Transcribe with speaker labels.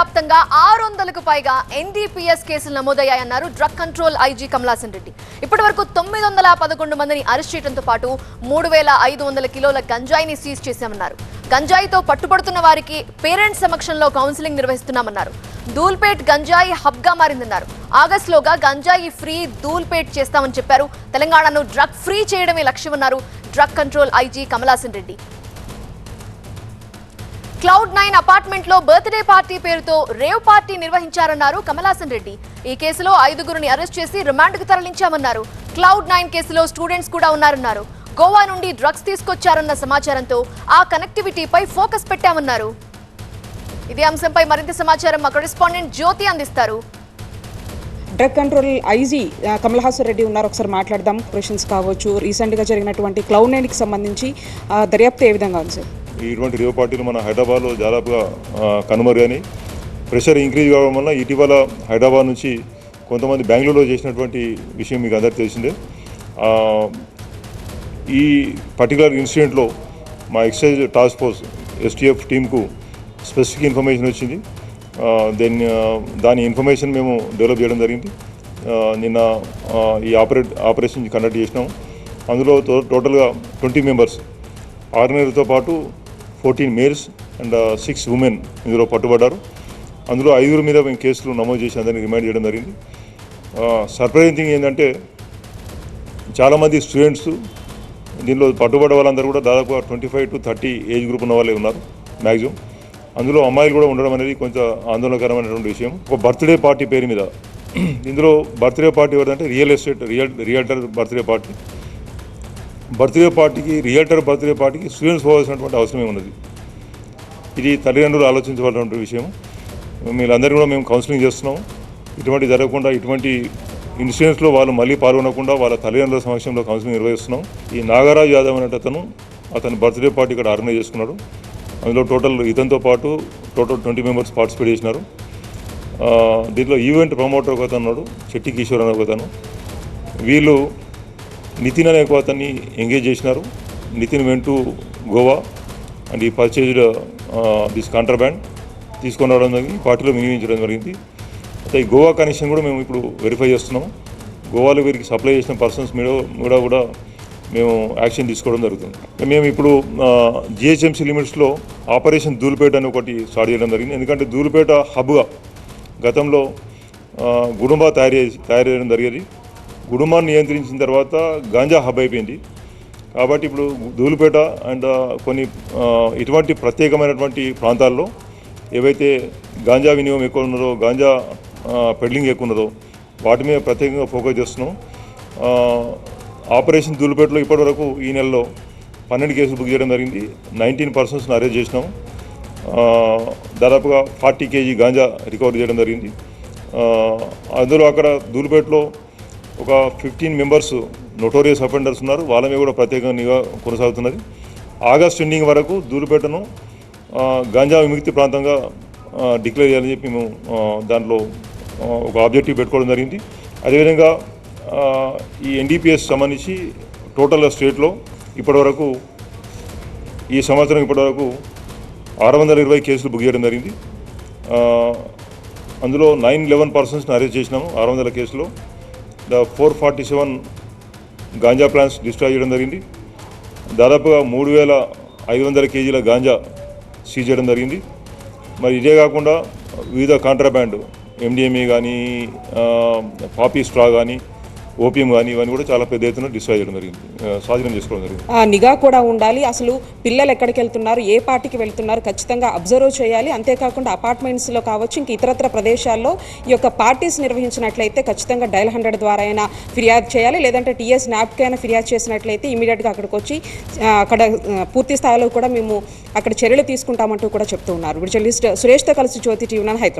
Speaker 1: దేశవ్యాప్తంగా ఆరు వందలకు పైగా ఎన్డీపీఎస్ కేసులు నమోదయ్యాయన్నారు drug control IG Kamalasan Reddy. ఇప్పటి వరకు తొమ్మిది వందల పదకొండు మందిని అరెస్ట్ చేయడంతో పాటు మూడు వేల ఐదు వందల కిలోల గంజాయిని సీజ్ చేశామన్నారు. గంజాయితో పట్టుబడుతున్న వారికి పేరెంట్స్ సమక్షంలో కౌన్సిలింగ్ నిర్వహిస్తున్నామన్నారు. దూల్పేట్ గంజాయి హబ్గా మారిందన్నారు. ఆగస్టులోగా గంజాయి ఫ్రీ దూల్పేట్ చేస్తామని చెప్పారు. తెలంగాణను డ్రగ్ ఫ్రీ చేయడమే లక్ష్యమన్నారు drug control IG Kamalasan Reddy. Cloud nine అపార్ట్మెంట్లో బర్త్డే పార్టీ పేరుతో రేవ్ పార్టీ నిర్వహించారన్నారు కమలాసన్ రెడ్డి. ఈ కేసులో ఐదుగురిని అరెస్ట్ చేసి రిమాండ్కు తరలించామన్నారు. క్లౌడ్ నైన్ కేసులో స్టూడెంట్స్ కూడా ఉన్నారన్నారు. గోవా నుండి డ్రగ్స్ తీసుకొచ్చారన్న సమాచారంతో ఆ కనెక్టివిటీపై ఫోకస్ పెట్టామన్నారు. ఇదే అంశంపై మరింత సమాచారం మా కరెస్పాండెంట్ జ్యోతి అందిస్తారు.
Speaker 2: డ్రగ్ కంట్రోల్ ఐజీ ఆ, కమల్ హాసన్ రెడ్డి ఉన్నారు. ఒకసారి మాట్లాడదాం. ఆపరేషన్స్ కావచ్చు. రీసెంట్గా జరిగినటువంటి క్లౌడ్ నైన్కి సంబంధించి దర్యాప్తు ఏ విధంగా ఉంది సార్
Speaker 3: ఇటువంటి రేవ్ పార్టీలు మన హైదరాబాద్లో దాదాపుగా ఆ, కనుమరుగని ప్రెషర్ ఇంక్రీజ్ కావడం వల్ల ఇటీవల హైదరాబాద్ నుంచి కొంతమంది బెంగళూరులో చేసినటువంటి విషయం మీకు అందరికీ తెలిసిందే. ఈ పర్టికులర్ ఇన్సిడెంట్లో మా ఎక్సైజ్ టాస్క్ ఫోర్స్ ఎస్టీఎఫ్ టీంకు స్పెసిఫిక్ ఇన్ఫర్మేషన్ వచ్చింది. దెన్ దాని ఇన్ఫర్మేషన్ మేము డెవలప్ చేయడం జరిగింది. నిన్న ఈ ఆపరేట్ ఆపరేషన్ కండక్ట్ చేసినాం అందులో టో- టోటల్గా ట్వంటీ మెంబర్స్. ఆర్గనైజర్తో పాటు fourteen males and six women ఇందులో పట్టుబడ్డారు. అందులో ఐదుగురు మీద మేము కేసులు నమోదు చేసి అందరినీ రిమైండ్ చేయడం జరిగింది. సర్ప్రైజింగ్ థింగ్ ఏంటంటే చాలామంది స్టూడెంట్స్ దీనిలో పట్టుబడ్డ వాళ్ళందరూ కూడా దాదాపు twenty five to thirty age group ఉన్న వాళ్ళే ఉన్నారు మ్యాక్సిమం అందులో అమ్మాయిలు కూడా ఉండడం అనేది కొంచెం ఆందోళనకరమైనటువంటి విషయం. ఒక బర్త్డే పార్టీ పేరు మీద. ఇందులో బర్త్డే పార్టీ ఎవరంటే real estate real realtor birthday party. Birthday పార్టీకి రియల్టర్ బర్త్డే పార్టీకి స్టూడెంట్స్ పోవాల్సినటువంటి అవసరమే ఉన్నది ఇది తల్లిదండ్రులు ఆలోచించవలసినటువంటి విషయం మీరందరూ కూడా మేము కౌన్సిలింగ్ చేస్తున్నాం ఇటువంటి జరగకుండా ఇటువంటి ఇన్సిడెంట్స్లో వాళ్ళు మళ్ళీ పాల్గొనకుండా వాళ్ళ తల్లిదండ్రుల సమక్షంలో కౌన్సిలింగ్ నిర్వహిస్తున్నాం. ఈ నాగరాజ్ యాదవ్ అనే అతను అతని బర్త్డే పార్టీ ఇక్కడ ఆర్గనైజ్ చేసుకున్నాడు. అందులో టోటల్ ఇతనితో పాటు టోటల్ ట్వంటీ మెంబర్స్ పార్టిసిపేట్ చేసినారు. దీంట్లో ఈవెంట్ ప్రమోటర్ ఒక అతను ఉన్నాడు చెట్టి కిషోర్ అనే ఒక అతను వీళ్ళు నితిన్ అనే ఒక అతన్ని ఎంగేజ్ చేసినారు. Nitin went to Goa and ఈ పర్చేజ్డ్ దిస్ కాంట్రాబ్యాండ్ తీసుకొని రావడం జరిగింది. పార్టీలో వినియోగించడం జరిగింది. అయితే ఈ గోవా కనెక్షన్ కూడా మేము ఇప్పుడు వెరిఫై చేస్తున్నాము. గోవాలో వీరికి సప్లై చేసిన పర్సన్స్ మీద కూడా కూడా మేము యాక్షన్ తీసుకోవడం జరుగుతుంది. మేము ఇప్పుడు జిహెచ్ఎంసీ లిమిట్స్లో ఆపరేషన్ ధూళిపేట అని ఒకటి స్టార్ట్ చేయడం జరిగింది. ఎందుకంటే ధూళిపేట హబ్గా గతంలో గుడుంబా తయారు చేసి తయారు చేయడం జరిగేది. గుడుంబాన్ని నియంత్రించిన తర్వాత గాంజా హబ్ అయిపోయింది. కాబట్టి ఇప్పుడు ధూలిపేట అండ్ కొన్ని ఇటువంటి ప్రత్యేకమైనటువంటి ప్రాంతాల్లో ఏవైతే గాంజా వినియోగం ఎక్కువ ఉన్నదో గాంజా పెడ్లింగ్ ఎక్కువ ఉన్నదో వాటి మీద ప్రత్యేకంగా ఫోకస్ చేస్తున్నాం. ఆపరేషన్ ధూళిపేటలో ఇప్పటివరకు ఈ నెలలో పన్నెండు కేసులు బుక్ చేయడం జరిగింది. నైన్టీన్ పర్సన్స్ని అరెస్ట్ చేసినాం. దాదాపుగా ఫార్టీ కేజీ గాంజా రికవర్ చేయడం జరిగింది. అందులో అక్కడ దూలిపేటలో ఒక ఫిఫ్టీన్ మెంబర్స్ నోటోరియస్ అఫెండర్స్ ఉన్నారు. వాళ్ళ మీద కూడా ప్రత్యేకంగా నిఘా కొనసాగుతున్నది. ఆగస్ట్ ఎండింగ్ వరకు దూరుపేటను గంజా గాంజా విముక్తి ప్రాంతంగా డిక్లేర్ చేయాలని చెప్పి మేము దాంట్లో ఒక ఆబ్జెక్టివ్ పెట్టుకోవడం జరిగింది. అదేవిధంగా ఈ ఎన్డీపీఎస్ సంబంధించి టోటల్ స్టేట్లో ఇప్పటివరకు ఈ సంవత్సరం ఇప్పటివరకు ఆరు వందల ఇరవై కేసులు బుక్ చేయడం జరిగింది. అందులో నైన్ లెవెన్ పర్సన్స్ని అరెస్ట్ చేసినాము. ఆరు వందల కేసులో the four forty seven ganja plants destroy చేయడం జరిగింది. దాదాపుగా మూడు వేల ఐదు వందల కేజీల గాంజా సీజ్ చేయడం జరిగింది. మరి ఇదే కాకుండా వివిధ కాంట్రాబ్యాండ్ ఎండిఎంఏ కానీ పాపీ స్ట్రా కానీ ఓపీఎం కానీ ఇవన్నీ కూడా చాలా పెద్ద ఎత్తున డిస్ట్రాయ్ చేయడం జరిగింది. స్వాధీనం చేసుకోవడం జరిగింది.
Speaker 2: ఆ, నిఘా కూడా ఉండాలి. అసలు పిల్లలు ఎక్కడికి వెళ్తున్నారు? ఏ పార్టీకి వెళ్తున్నారు? ఖచ్చితంగా అబ్జర్వ్ చేయాలి. అంతేకాకుండా అపార్ట్మెంట్స్లో కావచ్చు ఇంక ఇతరత్ర ప్రదేశాల్లో ఈ యొక్క పార్టీస్ నిర్వహించినట్లయితే ఖచ్చితంగా డైల్ హండ్రెడ్ ద్వారా అయినా ఫిర్యాదు చేయాలి. లేదంటే టీఎస్ నాప్కి అయినా ఫిర్యాదు చేసినట్లయితే ఇమీడియట్గా అక్కడికి వచ్చి అక్కడ పూర్తి స్థాయిలో కూడా మేము అక్కడ చర్యలు తీసుకుంటామంటూ కూడా చెప్తూ ఉన్నారు. ఇప్పుడు జర్నలిస్ట్ సురేష్తో కలిసి జ్యోతి టీవీ హైదరాబాద్.